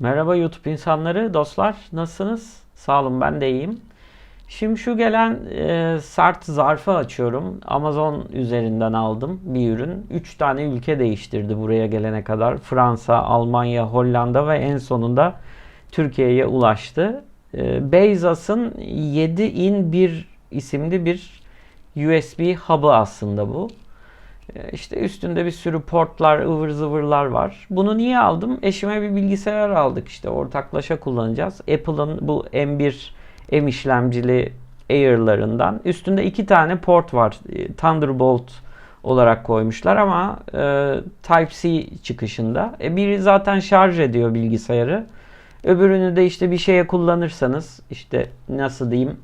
Merhaba YouTube insanları, dostlar. Nasılsınız? Sağ olun, ben de iyiyim. Şimdi şu gelen e, sert zarfı açıyorum. Amazon üzerinden aldım bir ürün. 3 tane ülke değiştirdi buraya gelene kadar. Fransa, Almanya, Hollanda ve en sonunda Türkiye'ye ulaştı. E, Bezos'un 7 in 1 isimli bir USB hub'ı aslında bu. E, İşte üstünde bir sürü portlar, ıvır zıvırlar var. Bunu niye aldım? Eşime bir bilgisayar aldık işte ortaklaşa kullanacağız. Apple'ın bu M1 M işlemcili Air'larından. Üstünde iki tane port var. E, Thunderbolt olarak koymuşlar ama e, Type-C çıkışında. E, biri zaten şarj ediyor bilgisayarı. Öbürünü de işte bir şeye kullanırsanız işte nasıl diyeyim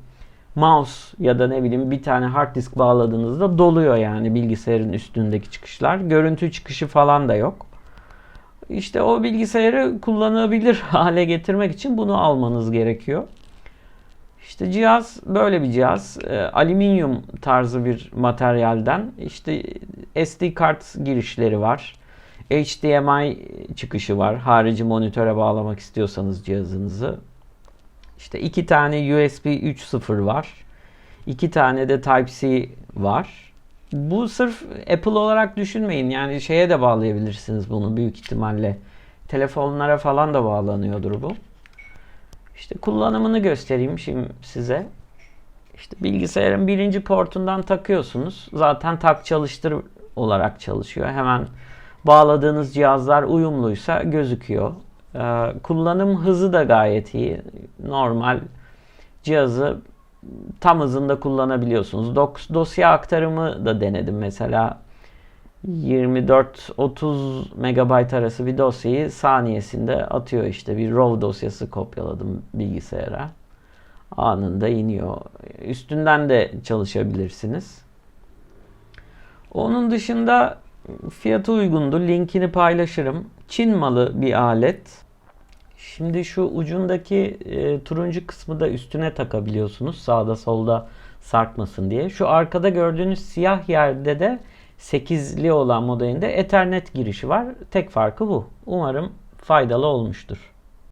mouse ya da ne bileyim bir tane hard disk bağladığınızda doluyor yani bilgisayarın üstündeki çıkışlar. Görüntü çıkışı falan da yok. İşte o bilgisayarı kullanabilir hale getirmek için bunu almanız gerekiyor. İşte cihaz böyle bir cihaz. E, alüminyum tarzı bir materyalden. İşte SD kart girişleri var. HDMI çıkışı var. Harici monitöre bağlamak istiyorsanız cihazınızı. İşte iki tane USB 3.0 var. İki tane de Type-C var. Bu sırf Apple olarak düşünmeyin. Yani şeye de bağlayabilirsiniz bunu büyük ihtimalle. Telefonlara falan da bağlanıyordur bu. İşte kullanımını göstereyim şimdi size. İşte bilgisayarın birinci portundan takıyorsunuz. Zaten tak çalıştır olarak çalışıyor. Hemen bağladığınız cihazlar uyumluysa gözüküyor. Ee, kullanım hızı da gayet iyi. Normal cihazı tam hızında kullanabiliyorsunuz. Dos- dosya aktarımı da denedim mesela. 24-30 megabayt arası bir dosyayı saniyesinde atıyor işte bir RAW dosyası kopyaladım bilgisayara. Anında iniyor. Üstünden de çalışabilirsiniz. Onun dışında fiyatı uygundu. Linkini paylaşırım. Çin malı bir alet. Şimdi şu ucundaki e, turuncu kısmı da üstüne takabiliyorsunuz. Sağda solda sarkmasın diye. Şu arkada gördüğünüz siyah yerde de 8'li olan modelinde Ethernet girişi var. Tek farkı bu. Umarım faydalı olmuştur.